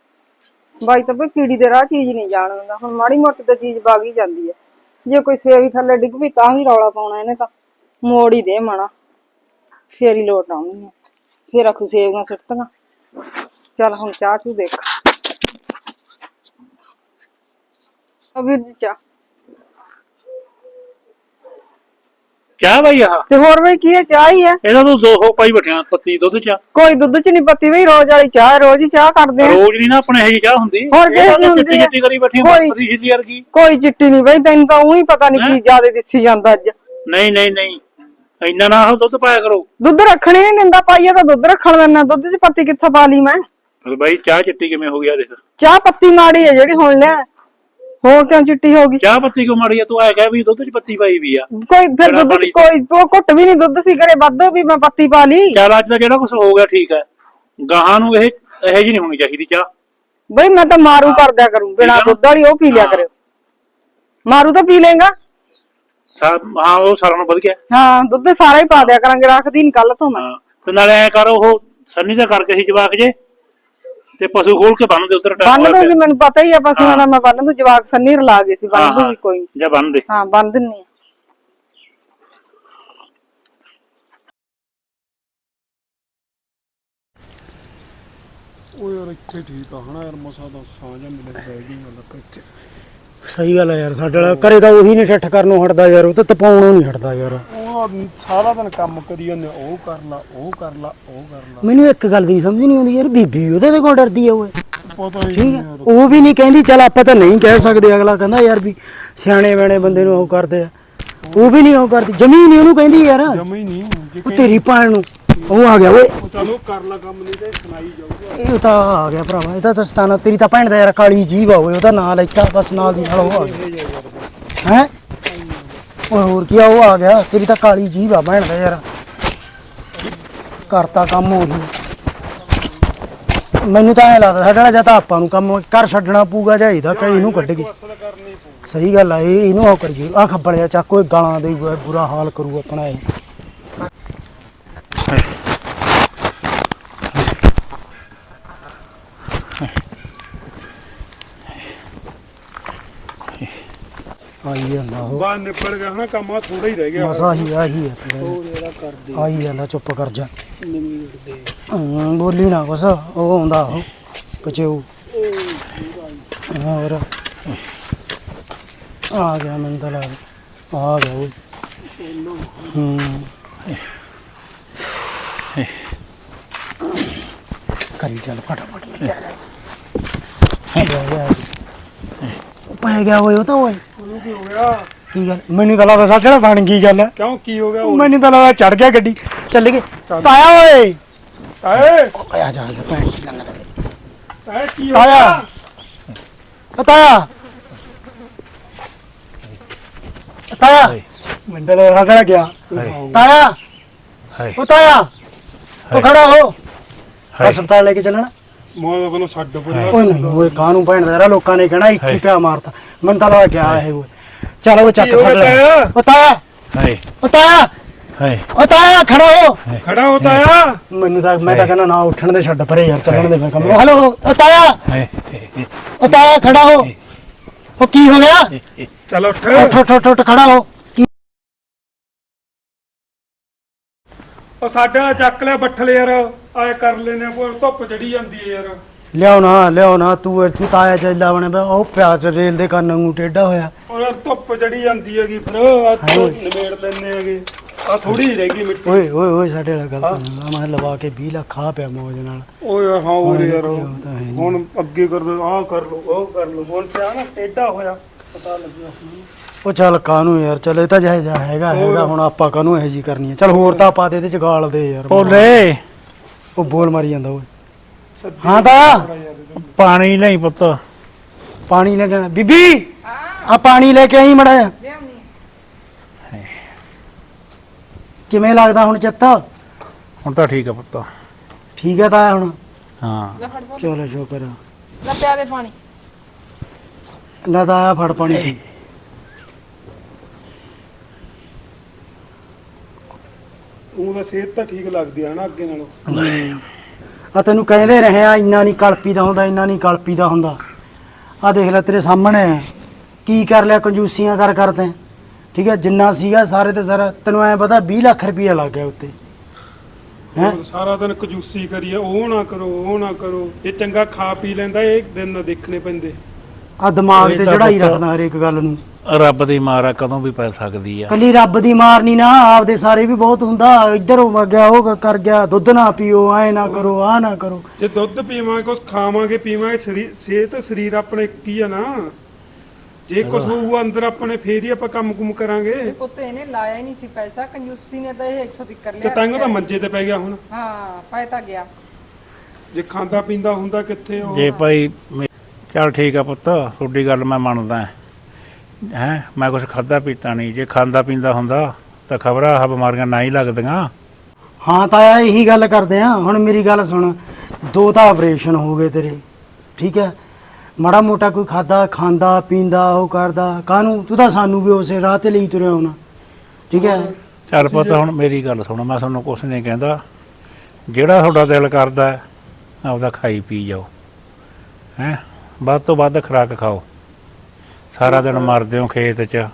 ਬਾਈ ਤਾਂ ਬਈ ਕੀੜੀ ਦੇ ਰਾਹ ਚੀਜ਼ ਨਹੀਂ ਜਾਣ ਦਿੰਦਾ। ਹੁਣ ਮਾੜੀ ਮੋਟੀ ਤਾਂ ਚੀਜ਼ ਬਾਗ ਹੀ ਜਾਂਦੀ ਹੈ। ਜੇ ਕੋਈ ਸੇਵੀ ਥੱਲੇ ਡਿੱਗ ਵੀ ਤਾਂ ਵੀ ਰੌਲਾ ਪਾਉਣਾ ਇਹਨੇ ਤਾਂ। ਮੋੜ ਹੀ ਦੇ ਮਣਾ। ਫੇਰ ਹੀ ਲੋਟ ਆਉਣੀ ਹੈ। ਫੇਰ ਆਖੂ ਸੇਵੀਆਂ ਸੁੱਟੀਆਂ ਚੱਲ ਹੁਣ ਚਾਹ ਚੂ ਦੇਖ। ਅਬੀਰ ਜੀ ਚਾਹ। ਕਿਆ ਭਾਈ ਆਹ? ਤੇ ਹੋਰ ਬਈ ਕੀ ਹੈ ਚਾਹ ਹੀ ਹੈ। ਇਹਦਾ ਤੂੰ 200 ਪਾਈ ਬਠਿਆ ਪੱਤੀ ਦੁੱਧ 'ਚ ਕੋਈ ਦੁੱਧ ਚ ਨਹੀਂ ਪੱਤੀ ਬਈ ਰੋਜ਼ ਵਾਲੀ ਚਾਹ ਹੈ, ਰੋਜ਼ ਹੀ ਚਾਹ ਕਰਦੇ ਆ। ਰੋਜ਼ ਨਹੀਂ ਨਾ ਆਪਣੇ ਇਹ ਚਾਹ ਹੁੰਦੀ। ਹੋਰ ਇਹ ਤਾਂ ਕਿਹੋ ਜਿਹੀ ਹੁੰਦੀ ਚਿੱਟੀ ਆ? ਚਿੱਟੀ ਕਰੀ ਬੈਠੀ ਕੋਈ- ਪੱਤੀ ਛਿੱਲੀ ਵਰਗੀ। ਕੋਈ ਚਿੱਟੀ ਨਹੀਂ ਬਈ ਤੈਨੂੰ ਤਾਂ ਉਹੀ ਪਤਾ ਨਹੀਂ ਕੀ ਜ਼ਿਆਦਾ ਦਿੱਸੀ ਜਾਂਦਾ ਅੱਜ। ਨਹੀਂ ਨਹੀਂ ਨਹੀਂ। ਇੰਨਾ ਨਾ ਉਹ ਦੁੱਧ ਪਾਇਆ ਕਰੋ। ਦੁੱਧ ਰੱਖਣੇ ਨਹੀਂ ਦਿੰਦਾ ਪਾਈਆ ਤਾਂ ਦੁੱਧ ਰੱਖਣ ਦਿੰਦਾ ਦੁੱਧ 'ਚ ਪੱਤੀ ਕਿੱਥੋਂ ਪਾ ਲਈ ਮੈਂ? ਫਿਰ ਬਾਈ ਚਾਹ ਚਿੱਟੀ ਕਿਵੇਂ ਹੋ ਗਿਆ ਦੇਖ। ਚਾਹ ਪੱਤੀ ਮਾੜੀ ਹੈ ਜਿਹੜੀ ਹੁਣ ਲਿਆ ਹੋਰ ਕਿਉਂ ਚਿੱਟੀ ਹੋ ਗਈ? ਚਾਹ ਪੱਤੀ ਕਿਉਂ ਮਾੜੀ ਆ? ਤੂੰ ਐ ਕਹਿ ਵੀ ਦੁੱਧ 'ਚ ਪੱਤੀ ਪਾਈ ਵੀ ਆ। ਕੋਈ ਫਿਰ ਦੁੱਧ ਚ ਕੋਈ ਉਹ ਘੁੱਟ ਵੀ ਨਹੀਂ ਦੁੱਧ ਸੀ ਘਰੇ ਵੱਧ ਵੀ ਮੈਂ ਪੱਤੀ ਪਾ ਲਈ। ਚੱਲ ਅੱਜ ਦਾ ਜਿਹੜਾ ਕੁਝ ਹੋ ਗਿਆ ਠੀਕ ਹੈ ਗਾਹਾਂ ਨੂੰ ਇਹ ਇਹੋ ਜੀ ਨਹੀਂ ਹੋਣੀ ਚਾਹੀਦੀ ਚਾਹ। ਬਈ ਮੈਂ ਤਾਂ ਮਾਰੂ ਕਰ ਦਿਆ ਕਰੂੰ ਬਿਨਾ? ਦੁੱਧ ਵਾਲੀ ਉਹ ਪੀ ਲਿਆ। ਕਰਿਓ। ਮਾਰੂ ਤਾਂ ਪੀ ਲੇਗਾ ਹਾਂ ਉਹ ਸਾਰਿਆਂ ਨੂੰ ਵਧ ਗਿਆ ਹਾਂ ਦੁੱਧ ਸਾਰਾ ਹੀ ਪਾ ਦਿਆ ਕਰਾਂਗੇ ਰੱਖਦੀ ਨਹੀਂ ਕੱਲ ਤੋਂ ਮੈਂ। ਹਾਂ ਤੇ ਨਾਲੇ ਐ ਕਰ ਉਹ ਸੰਨੀ ਦਾ ਕਰਕੇ ਸੀ ਜਵਾਕ ਜੇ ਤੇ ਪਸ਼ੂ ਖੋਲ ਕੇ ਬੰਨ ਦੇ ਉਧਰ ਬੰਨ ਦੂੰਗੀ ਮੈਨੂੰ ਪਤਾ ਹੀ ਆ ਪਸ਼ੂਆਂ ਦਾ ਮੈਂ ਬੰਨ ਦੂੰ ਜਵਾਕ ਸੰਨੀ ਰਲਾ ਗਏ ਸੀ ਬੰਨ ਦੂੰਗੀ ਕੋਈ। ਨੀ। ਜਾਂ ਬੰਨ ਦੇ। ਹਾਂ ਬੰਨ ਦਿੰਨੀ ਆ। ਉਹ ਯਾਰ ਇੱਥੇ ਠੀਕ ਆ ਹਨਾ ਯਾਰ ਮਸਾ ਦਾ ਸਾਂਝ ਮਿਲੇ ਬਹਿ ਗਈ ਗੱਲ ਇੱਥੇ ਸਹੀ ਗੱਲ ਹੈ ਯਾਰ ਸਾਡੇ ਵਾਲਾ ਘਰੇ ਤਾਂ ਉਹੀ ਨਹੀਂ ਠੱਠ ਕਰਨੋਂ ਹਟਦਾ ਯਾਰ ਉਹ ਤਾਂ ਤਪਾਉਣੋਂ ਨਹੀਂ ਹਟਦਾ ਯਾਰ। ਉਹ ਸਾਰਾ ਦਿਨ ਕੰਮ ਕਰੀ ਜਾਂਦੇ ਉਹ ਕਰ ਲਾ ਉਹ ਕਰ ਲਾ ਉਹ ਕਰ ਲਾ। ਮੈਨੂੰ ਇੱਕ ਗੱਲ ਦੀ ਸਮਝ ਨਹੀਂ ਆਉਂਦੀ ਯਾਰ ਬੀਬੀ ਉਹਦੇ ਤੇ ਕੋਲ ਡਰਦੀ ਆ ਓਏ ਪਤਾ ਹੀ ਠੀਕ ਨਹੀਂ ਉਹ ਵੀ ਨਹੀਂ ਕਹਿੰਦੀ ਚਲ ਆਪਾਂ ਤਾਂ ਨਹੀਂ ਕਹਿ ਸਕਦੇ ਅਗਲਾ ਕਹਿੰਦਾ ਯਾਰ ਵੀ ਸਿਆਣੇ ਬਣੇ ਬੰਦੇ ਨੂੰ ਉਹ ਕਰਦੇ ਆ। ਉਹ ਵੀ ਨਹੀਂ ਉਹ ਕਰਦੀ ਜਮੀ ਨਹੀਂ ਉਹਨੂੰ ਕਹਿੰਦੀ ਯਾਰ। ਜਮਾ ਹੀ ਨਹੀਂ ਜੇ ਉਹ ਤੇਰੀ ਭੈਣ ਨੂੰ। ਉਹ ਆ ਗਿਆ ਓਏ। ਚਲੋ ਕਰ ਲਾ ਕੰਮ ਨਹੀਂ ਤੇ ਸੁਣਾਈ ਜਾਊਗਾ। ਇਹ ਤਾਂ ਆ ਗਿਆ ਭਰਾਵਾ ਇਹ ਤਾਂ ਦਸਤਾਨਾ ਤੇਰੀ ਤਾਂ ਭੈਣ ਦਾ ਯਾਰ ਕਾਲੀ ਜੀਭ ਆ ਓਏ ਉਹਦਾ ਨਾਂ ਲੈਤਾ ਬਸ ਨਾਲ ਦੀ ਨਾਲ ਉਹ ਆ ਗਿਆ। ਹੈ? ਓਏ ਹੋਰ ਕੀ ਆ ਉਹ ਆ ਗਿਆ ਤੇਰੀ ਤਾਂ ਕਾਲੀ ਜੀਭ ਆ ਭੈਣ ਦਾ ਯਾਰ। ਕਰਤਾ ਕੰਮ ਉਹੀ ਮੈਨੂੰ ਤਾਂ ਐ ਲੱਗਦਾ ਸਾਡੇ ਨਾਲ ਜਾਂ ਤਾਂ ਆਪਾਂ ਨੂੰ ਕੰਮ ਕਰ ਛੱਡਣਾ ਪਊਗਾ ਜਾਂ ਇਹਦਾ ਕਈ ਇਹਨੂੰ ਕੱਢ ਕੇ। ਸਹੀ ਗੱਲ ਆ ਇਹ ਇਹਨੂੰ ਉਹ ਕਰੀਏ। ਆ ਖੱਬਲਿਆ ਚੱਕ ਕੋਈ ਗਾਲਾਂ ਦੇਊਗਾ ਬੁਰਾ ਹਾਲ ਕਰੂ ਆਪਣਾ ਇਹ। ਆਈ ਜਾਂਦਾ ਉਹ। ਬਾਹਰ ਨਿਬੜ ਗਿਆ ਹਨਾ ਕੰਮ ਆ ਥੋੜਾ ਹੀ ਰਹਿ ਗਿਆ। ਮਸਾ ਹੀ ਆਹੀ ਹੈ ਹੋਰ ਇਹਦਾ ਕਰਦੇ ਆਈ ਜਾਂਦਾ ਚੁੱਪ ਕਰ ਜਾ। ਨਿਮੀੜਦੇ ਹਮ, ਬੋਲੀ ਨਾ ਕੁਛ ਉਹ ਆਉਂਦਾ ਉਹ ਕਚੇਊ। ਹੋਰ। ਆ ਗਿਆ ਮੈਨੂੰ ਤਾਂ ਲੱਗ ਆ ਗਿਆ ਉਹ। ਹੂੰ ਕਰੀ ਚੱਲ ਫਟਾਫਟ। ਲੈ ਰਿਹਾ ਪੈ ਗਿਆ ਓਏ ਉਹ ਤਾਂ ਓਏ। ਕੀ ਹੋ ਗਿਆ? ਕੀ ਗੱਲ? ਮੈਨੂੰ ਤਾਂ ਲੱਗਦਾ ਸਾਡੇ ਨਾਲ ਬਣ ਗਈ ਗੱਲ? ਕਿਉਂ ਕੀ ਹੋ ਗਿਆ ਉਹ ਮੈਨੂੰ ਤਾਂ ਲੱਗਦਾ ਚੜ ਗਿਆ ਗੱਡੀ। ਚੱਲ ਗਏ। ਤਾਇਆ ਓਏ! ਤਾਏ! ਆ ਜਾ ਆ ਜਾ ਭੈਣ ਦੀ ਗੱਲ ਤਾਏ ਕੀ ਹੋ ਤਾਇਆ! ਗਿਆ? ਓ ਤਾਇਆ! ਓ ਤਾਇਆ ਮੈਨੂੰ ਤਾਂ ਲੱਗਦਾ ਕਿਹੜਾ ਗਿਆ। ਤਾਇਆ! ਹਾਏ। ਓ ਤਾਇਆ! ਓ ਖੜਾ ਹੋ। ਹਾਏ। ਹਸਪਤਾਲ ਲੈ ਕੇ ਚੱਲਣਾ। ਮੈਂ ਤਾਂ ਕਹਿੰਦਾ ਛੱਡ ਪਰੇ ਓਏ ਨਹੀਂ ਓਏ ਕਾਹਨੂੰ ਭੈਣ ਦਾ ਯਾਰ ਲੋਕਾਂ ਨੇ ਕਹਿਣਾ ਇੱਥੇ ਪਿਆ ਮਾਰਤਾ। ਮੈਨੂੰ ਤਾਂ ਲੱਗਦਾ ਗਿਆ ਇਹ ਓਏ। ਚਲ ਉਹ ਚੱਕ ਕੀ ਹੋ ਗਿਆ ਛੱਡ ਲੈ। ਤਾਇਆ? ਓ ਤਾਇਆ। ਹਾਏ। ਓ ਤਾਇਆ। ਹਾਏ। ਓ ਤਾਇਆ ਖੜਾ ਹੋ। ਖੜਾ ਹੋ ਤਾਇਆ। ਮੈਨੂੰ ਤਾਂ ਮੈਂ ਤਾਂ ਕਹਿੰਦਾ ਨਾ ਉੱਠਣ ਦੇ ਛੱਡ ਪਰੇ ਯਾਰ ਚੱਲਣ ਦੇ ਫਿਰ ਕੰਮ। ਹੈਲੋ ਓ ਤਾਇਆ। ਹਾਏ। ਓ ਤਾਇਆ ਖੜਾ ਹੋ। ਉਹ ਕੀ ਹੋ ਗਿਆ? ਚਲ ਉੱਠ। ਉੱਠ ਉੱਠ ਉੱਠ, ਉੱਠ ਖੜਾ ਹੋ। ਕੀ ਉਹ ਸਾਡੇ ਚੱਕ ਲਿਆ ਬੱਠਲ ਯਾਰ। ਆਏ ਕਰ ਲੈਨੇ ਕੋਈ ਧੁੱਪ ਚੜੀ ਜਾਂਦੀ ਹੈ ਯਾਰ। ਲਿਆਓ ਨਾ ਤੂੰ ਤੂੰ ਤਾਇਆ ਚੱਲਾ ਬਣੇ ਪਿਆ ਉਹ ਪਿਆ ਤੇ ਰੇਲ ਦੇ ਕੰਨ ਨੂੰ ਟੇਢਾ ਹੋਇਆ। ਉਹ ਯਾਰ ਧੁੱਪ ਚੜੀ ਜਾਂਦੀ ਹੈਗੀ ਫਿਰ ਆ ਨਿਬੇੜ ਲੈਨੇ ਹੈਗੇ। ਆ ਥੋੜੀ ਰਹਿ ਗਈ ਮਿੱਟੀ। ਓਏ ਓਏ ਓਏ ਸਾਡੇ ਨਾਲ ਗਲਤ ਨਾ ਮੈਂ ਲਵਾ ਕੇ 20 ਲੱਖ ਖਾ ਪਿਆ ਮੌਜ ਨਾਲ। ਓ ਯਾਰ ਹਾਂ ਹੋਰ ਯਾਰ ਤਾਂ। ਹੁਣ ਅੱਗੇ ਕਰ ਲੋ ਆਹ ਕਰ ਲੋ ਉਹ ਕਰ ਲੋ ਹੁਣ ਪਿਆ ਨਾ ਟੇਢਾ ਹੋਇਆ ਪਤਾ ਲੱਗਿਆ। ਉਹ ਚੱਲ ਕਾਹਨੂੰ ਯਾਰ ਚੱਲ ਇਹ ਤਾਂ ਜਿਹਾ ਹੈਗਾ ਹੈਗਾ ਹੁਣ ਆਪਾਂ ਕਾਹਨੂੰ ਇਹੋ ਜੀ ਕਰਨੀ ਹੈ? ਚੱਲ ਹੋਰ ਤਾਂ ਪਾ ਦੇ ਇਹਦੇ ਚ ਗਾਲ ਦੇ ਯਾਰ। ਬੋਲੇ ਉਹ ਬੋਲ ਮਾਰੀ ਜਾਂਦਾ ਓਏ। ਹਾਂ ਤਾਇਆ ਪਾਣੀ ਲਈ ਪੁੱਤ। ਪਾਣੀ ਲੈ ਕੇ ਆਣਾ। ਬੀਬੀ ਆ ਪਾਣੀ ਲੈ ਕੇ ਆਈ ਮੜਾ ਕਿਵੇਂ ਲੱਗਦਾ ਹੁਣ ਚੱਤ? ਹੁਣ ਤਾਂ ਠੀਕ ਆ ਪੁੱਤ। ਠੀਕ ਹੈ ਤਾਇਆ ਹੁਣ? ਹਾਂ। ਚਲੋ ਸ਼ੁਕਰ ਆ। ਲੈ ਪਿਆ ਦੇ ਪਾਣੀ। ਲੈ ਫੜ ਪਾਣੀ। ਉਹ ਤਾਂ ਸਿਹਤ ਤਾਂ ਠੀਕ ਲੱਗਦੀ ਆ ਨਾ ਅੱਗੇ ਨਾਲੋਂ। ਆ ਤੈਨੂੰ ਕਹਿੰਦੇ ਰਹੇ ਆ, ਇੰਨਾ ਨਹੀਂ ਕਲਪੀ ਦਾ ਹੁੰਦਾ, ਇੰਨਾ ਨਹੀਂ ਕਲਪੀ ਹੁੰਦਾ। ਆ ਦੇਖ ਲੈ ਤੇਰੇ ਸਾਹਮਣੇ ਆ ਕੀ ਕਰ ਲਿਆ ਕੰਜੂਸੀਆਂ ਕਰ ਕਰਦੇ ਠੀਕ ਹੈ, ਜਿੰਨਾ ਸੀਗਾ ਸਾਰੇ ਤੇ ਸਾਰਾ, ਤੈਨੂੰ ਐ ਪਤਾ 20 ਲੱਖ ਰੁਪਇਆ ਲੱਗ ਗਿਆ ਉੱਤੇ। ਹੈਂ? ਸਾਰਾ ਦਿਨ ਕਜੂਸੀ ਕਰੀਏ, ਉਹ ਨਾ ਕਰੋ, ਉਹ ਨਾ ਕਰੋ। ਤੇ ਚੰਗਾ ਖਾ ਪੀ ਲੈਂਦਾ, ਇਹ ਦਿਨ ਨਾ ਦੇਖਣੇ ਪੈਂਦੇ। ਆ ਦਿਮਾਗ ਇਹ ਤੇ ਤਾਂ ਚੜਾਈ ਪੁੱਤ- ਰੱਖਦਾ ਹਰੇਕ ਗੱਲ ਨੂੰ। ਰੱਬ ਦੀ ਮਾਰ ਆ ਕਦੋਂ ਵੀ ਪੈ ਸਕਦੀ ਆ। ਕੱਲੀ ਰੱਬ ਦੀ ਮਾਰ ਨਹੀਂ ਨਾ ਆਪਦੇ ਸਾਰੇ ਵੀ ਬਹੁਤ ਹੁੰਦਾ। ਇੱਧਰ ਹੋ ਗਿਆ ਉਹ ਕਰ ਗਿਆ ਦੁੱਧ ਨਾ ਪੀਓ ਐ ਨਾ ਕਰੋ ਆ ਨਾ ਕਰੋ। ਜੇ ਦੁੱਧ ਪੀਵਾਂਗੇ ਕੁਛ ਖਾਵਾਂਗੇ ਪੀਵਾਂਗੇ ਸਰੀਰ ਸਿਹਤ ਸਰੀਰ ਆਪਣੇ ਹੀ ਆ ਨਾ। ਜੇ ਕੁਛ ਹੋਊ ਅੰਦਰ ਆਪਣੇ ਫੇਰ ਹੀ ਆਪਾਂ ਕੰਮ ਕੁਮ ਕਰਾਂਗੇ। ਇਹ ਪੁੱਤ ਇਹਨੇ ਲਾਇਆ ਹੀ ਨਹੀਂ ਸੀ ਪੈਸਾ ਕੰਜੂਸੀ ਨੇ ਤਾਂ ਇਹ 100 ਤੱਕ ਕਰ ਤੇ ਲਿਆ ਤੰਗ ਤਾਂ ਮੰਜੇ ਤੇ ਪੈ ਗਿਆ ਹੁਣ। ਹਾਂ ਪਾਇ ਤਾਂ ਗਿਆ। ਜੇ ਖਾਂਦਾ ਪੀਂਦਾ ਹੁੰਦਾ ਕਿੱਥੇ ਉਹ? ਜੇ ਭਾਈ ਮੇ- ਚੱਲ ਠੀਕ ਆ ਪੁੱਤ ਤੁਹਾਡੀ ਗੱਲ ਮੈਂ ਮੰਨਦਾ ਹੈ। ਮੈਂ ਕੁਝ ਖਾਦਾ ਪੀਤਾ ਨਹੀਂ। ਜੇ ਖਾਂਦਾ ਪੀਂਦਾ ਹੁੰਦਾ ਤਾਂ ਖਬਰਾਂ ਆ ਬਿਮਾਰੀਆਂ ਨਾ ਹੀ ਲੱਗਦੀਆਂ। ਹਾਂ ਤਾਇਆ ਇਹੀ ਗੱਲ ਕਰਦੇ ਆ ਹੁਣ ਮੇਰੀ ਗੱਲ ਸੁਣ। ਦੋ ਤਾਂ ਆਪਰੇਸ਼ਨ ਹੋ ਗਏ ਤੇਰੇ। ਠੀਕ ਹੈ? ਮਾੜਾ ਮੋਟਾ ਕੋਈ ਖਾਦਾ ਖਾਂਦਾ ਪੀਂਦਾ ਉਹ ਕਰਦਾ। ਕਾਹਨੂੰ? ਤੂੰ ਤਾਂ ਸਾਨੂੰ ਵੀ ਉਸੇ ਰਾਹ ਤੇ ਲਈ ਤੁਰਿਆ ਹੋਣਾ। ਠੀਕ ਹੈ? ਚੱਲ ਪੁੱਤ ਹੁਣ ਮੇਰੀ ਗੱਲ ਸੁਣ। ਮੈਂ ਤੁਹਾਨੂੰ ਕੁਝ ਨਹੀਂ ਕਹਿੰਦਾ। ਜਿਹੜਾ ਤੁਹਾਡਾ ਦਿਲ ਕਰਦਾ ਆਪਦਾ ਖਾਈ ਪੀ ਜਾਓ। ਹੈ? ਵੱਧ ਤੋਂ ਵੱਧ ਖੁਰਾਕ ਖਾਓ। ਸਾਰਾ ਦਿਨ ਮਰਦੇ ਹੋ ਖੇਤ 'ਚ।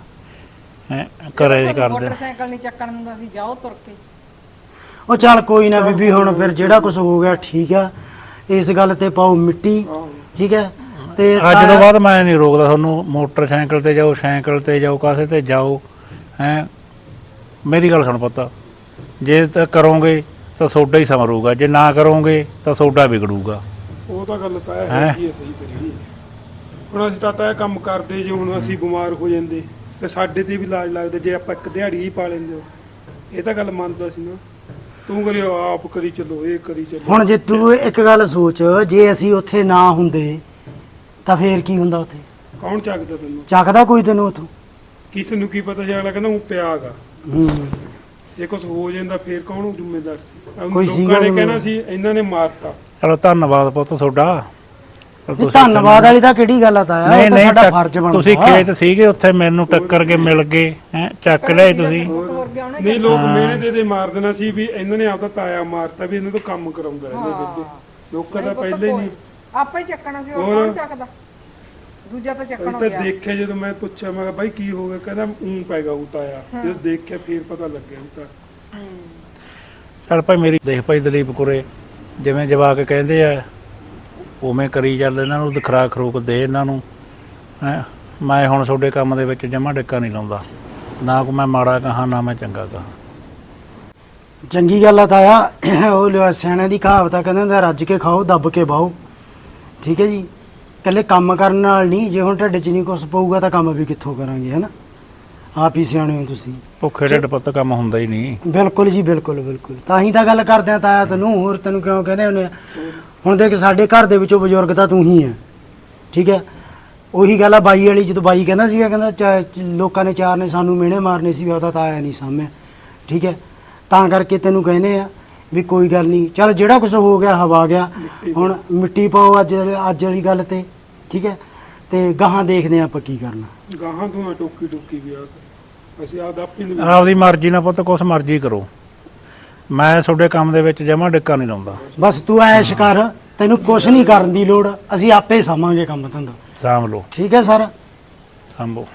ਹੈ ਘਰੇ ਕਰਦੇ। ਮੋਟਰਸਾਈਕਲ ਨਹੀਂ ਚੱਕਣ ਦਿੰਦਾ ਸੀ ਜਾਓ ਤੁਰ ਕੇ। ਉਹ ਚੱਲ ਕੋਈ ਨਾ ਬੀਬੀ ਹੁਣ ਫਿਰ ਜਿਹੜਾ ਕੁਝ ਹੋ ਗਿਆ ਠੀਕ ਆ। ਇਸ ਗੱਲ ਤੇ ਪਾਓ ਮਿੱਟੀ ਠੀਕ ਹੈ ਤੇ ਅੱਜ ਤੋਂ ਬਾਅਦ ਮੈਂ ਨਹੀਂ ਰੋਕਦਾ ਤੁਹਾਨੂੰ। ਮੋਟਰਸਾਈਕਲ ਤੇ ਜਾਓ ਸਾਈਕਲ ਤੇ ਜਾਓ ਕਾਸੇ ਤੇ ਜਾਓ। ਹੈ ਮੇਰੀ ਗੱਲ ਸੁਣ ਪੁੱਤ। ਜੇ ਤਾਂ ਕਰੋਗੇ ਤਾਂ ਸੋਡਾ ਹੀ ਸਮਰੂਗਾ ਜੇ ਨਾ ਕਰੋਗੇ ਤਾਂ ਸੋਡਾ ਵਿਗੜੂਗਾ। ਉਹ ਤਾਂ ਗੱਲ ਤਾਂ ਹੈਂ? ਹੈ ਕੀ ਸਹੀ ਤੇਰੀ। ਹੁਣ ਅਸੀਂ ਤਾਂ ਤਾਂ ਇਹ ਕੰਮ ਕਰਦੇ ਜੇ ਹੁਣ ਅਸੀਂ ਬਿਮਾਰ ਹੋ ਜਾਂਦੇ। ਤੇ ਸਾਡੇ ਤੇ ਵੀ ਇਲਾਜ ਲੱਗਦਾ ਜੇ ਆਪਾਂ ਇੱਕ ਦਿਹਾੜੀ ਹੀ ਪਾ ਲੈਂਦੇ ਹੋ। ਇਹ ਤਾਂ ਗੱਲ ਮੰਨਦਾ ਸੀ ਨਾ। ਤੂੰ ਕਰੀ ਆਪ ਕਰੀ ਚੱਲੋ ਇਹ ਕਰੀ ਚੱਲੋ। ਹੁਣ ਜੇ ਤੂੰ ਇੱਕ ਗੱਲ ਸੋਚ ਜੇ ਅਸੀਂ ਉੱਥੇ ਨਾ ਹੁੰਦੇ ਤਾਂ ਫੇਰ ਕੀ ਹੁੰਦਾ ਉੱਥੇ? ਕੌਣ ਚੱਕਦਾ ਤੈਨੂੰ? ਚੱਕਦਾ ਕੋਈ ਤੈਨੂੰ ਉੱਥੋਂ? ਕਿਸ ਨੂੰ ਕੀ ਪਤਾ ਸੀ ਅਗਲਾ ਕਹਿੰਦਾ ਉਹ ਪਿਆਗਾ ਹੂੰ। ਜੇ ਕੁਝ ਹੋ ਜਾਂਦਾ ਫੇਰ ਕੌਣ ਜ਼ਿੰਮੇਦਾਰ ਸੀ? ਕੋਈ ਸੀਗਾ ਲੋਕਾਂ ਨੀ ਕਹਿਣਾ ਸੀ ਇਹਨਾਂ ਨੇ ਮਾਰਤਾ। ਚਲੋ ਧੰਨਵਾਦ ਪੁੱਤ ਤੁਹਾਡਾ। ਚਲੋ ਤੇ ਤੁਸੀਂ ਧੰਨਵਾਦ ਵਾਲੀ ਤਾਂ ਕਿਹੜੀ ਗੱਲ ਆ ਤਾਇਆ? ਨਹੀਂ ਉਹ ਤਾਂ ਨਹੀਂ ਸਾਡਾ ਟੱਕ- ਫਰਜ਼ ਬਣਦਾ ਤੁਸੀਂ ਖੇਤ ਸੀਗੇ ਉੱਥੇ ਮੈਨੂੰ ਟੱਕਰ ਕੇ ਮਿਲ ਗਏ ਹੈ ਚੱਕ ਲਿਆਏ ਤੁਸੀਂ। ਨਹੀਂ ਲੋਕ ਮਿਹਣੇ ਦੇ ਦੇ ਮਾਰ ਦੇਣਾ ਸੀ ਵੀ ਇਹਨਾਂ ਨੇ ਆਪਦਾ ਤਾਇਆ ਮਾਰਤਾ ਵੀ ਇਹਨਾਂ ਤੋਂ ਕੰਮ ਕਰਾਉਂਦਾ ਰਹਿੰਦੇ ਬੇਬੇ ਲੋਕਾਂ ਦਾ ਪਹਿਲੇ ਹੀ ਨਹੀਂ। ਆਪੇ ਹੀ ਚੱਕਣਾ ਸੀ ਹੋਰ ਹੋਰ? ਕੌਣ ਚੱਕਦਾ? ਦੂਜਾ ਤਾਂ ਚੱਕਣ ਅਸੀਂ ਤਾਂ ਗਿਆ। ਦੇਖਿਆ ਜਦੋਂ ਮੈਂ ਪੁੱਛਿਆ ਮੈਂ ਕਿਹਾ ਬਾਈ ਕੀ ਹੋ ਗਿਆ? ਕਹਿੰਦਾ ਊਂ ਪੈ ਗਿਆ ਉਹ ਤਾਇਆ। ਜਦੋਂ ਦੇਖਿਆ ਫੇਰ ਪਤਾ ਲੱਗਿਆ ਉਹ ਤਾਂ। ਚੱਲ ਭਾਈ ਮੇਰੀ ਦੇਖ ਭਾਈ ਦਲੀਪ ਕੁਰੇ ਜਿਵੇਂ ਜਵਾਕ ਕਹਿੰਦੇ ਆ, ਉਵੇਂ ਕਰੀ ਚੱਲ ਇਹਨਾਂ ਨੂੰ, ਦਿਖਰਾ ਖੁਰਾਕ ਖਰੂਕ ਦੇ ਇਹਨਾਂ ਨੂੰ। ਹੈਂ, ਮੈਂ ਹੁਣ ਤੁਹਾਡੇ ਕੰਮ ਦੇ ਵਿੱਚ ਜਮਾ ਡਿੱਕਾ ਨਹੀਂ ਲਾਉਂਦਾ। ਨਾ ਕੋ ਮੈਂ ਮਾੜਾ ਕਹਾ, ਨਾ ਮੈਂ ਚੰਗਾ ਕਹਾ। ਚੰਗੀ ਗੱਲ ਆ ਤਾਇਆ, ਉਹ ਲਿਆ ਸਿਆਣਿਆਂ ਦੀ ਕਹਾਵਤ ਆ, ਕਹਿੰਦੇ ਹੁੰਦੇ ਰੱਜ ਕੇ ਖਾਓ, ਦੱਬ ਕੇ ਬਾਓ ਠੀਕ ਹੈ ਜੀ? ਇਕੱਲੇ ਕੰਮ ਕਰਨ ਨਾਲ ਨਹੀਂ, ਜੇ ਹੁਣ ਢਿੱਡ 'ਚ ਨਹੀਂ ਕੁਛ ਪਊਗਾ ਤਾਂ ਕੰਮ ਵੀ ਕਿੱਥੋਂ ਕਰਾਂਗੇ, ਹੈ ਨਾ? ਆਪ ਹੀ ਸਿਆਣੇ ਹੋ ਤੁਸੀਂ। ਭੁੱਖੇ ਢਿੱਡ ਪੁੱਤ ਕੰਮ ਹੁੰਦਾ ਹੀ ਨਹੀਂ। ਬਿਲਕੁਲ ਜੀ ਬਿਲਕੁਲ ਬਿਲਕੁਲ। ਤਾਂ ਹੀ ਤਾਂ ਗੱਲ ਕਰਦੇ ਆ ਤਾਇਆ ਤੈਨੂੰ ਹੋਰ ਤੈਨੂੰ ਕਿਉਂ ਕਹਿੰਦੇ ਹੁੰਦੇ ਆ? ਹੁਣ ਦੇਖ ਸਾਡੇ ਘਰ ਦੇ ਵਿੱਚੋਂ ਬਜ਼ੁਰਗ ਤਾਂ ਤੂੰ ਹੀ ਹੈ ਠੀਕ ਹੈ? ਉਹੀ ਗੱਲ ਆ ਬਾਈ ਵਾਲੀ ਜਦੋਂ ਬਾਈ ਕਹਿੰਦਾ ਸੀਗਾ ਕਹਿੰਦਾ ਚਾ- ਚ- ਲੋਕਾਂ ਨੇ ਚਾਰ ਨੇ ਸਾਨੂੰ ਮਿਹਣੇ ਮਾਰਨੇ ਸੀ ਵੀ ਉਹਦਾ ਤਾਇਆ ਨਹੀਂ ਸਾਹਮਣੇ ਠੀਕ ਹੈ? ਤਾਂ ਕਰਕੇ ਤੈਨੂੰ ਕਹਿੰਦੇ ਆ ਵੀ ਕੋਈ ਗੱਲ ਨਹੀਂ। ਚਲ ਜਿਹੜਾ ਕੁਝ ਹੋ ਗਿਆ ਹਵਾ ਗਿਆ। ਹੁਣ ਮਿੱਟੀ ਪਾਓ ਅੱਜ ਅੱਜ ਵਾਲੀ ਗੱਲ ਤੇ। ਠੀਕ ਹੈ? ਤੇ ਗਾਹਾਂ ਦੇਖਦੇ ਆ ਆਪਾਂ ਕੀ ਕਰਨਾ। ਗਾਹਾਂ ਤੋਂ ਨਾ ਟੋਕੀ ਟੋਕੀ ਵੀ ਆ ਅਸੀਂ ਆਪਦਾ ਆਪੀ ਨੂੰ ਆਪਦੀ ਮਰਜ਼ੀ ਨਾਲ ਪੁੱਤ ਕੁਛ ਮਰਜ਼ੀ ਕਰੋ। ਮੈਂ ਤੁਹਾਡੇ ਕੰਮ ਦੇ ਵਿੱਚ ਜਮਾ ਡਿੱਕਾ ਨਹੀਂ ਲਾਉਂਦਾ। ਬਸ ਤੂੰ ਐਸ਼ ਕਰ ਤੈਨੂੰ ਕੁਝ ਨਹੀਂ ਕਰਨ ਦੀ ਲੋੜ ਅਸੀਂ ਆਪੇ ਸਾਂਭਾਂਗੇ ਕੰਮ ਧੰਦਾ। ਸਾਂਭ ਲਓ। ਠੀਕ ਹੈ ਸਰ? ਸਾਂਭੋ।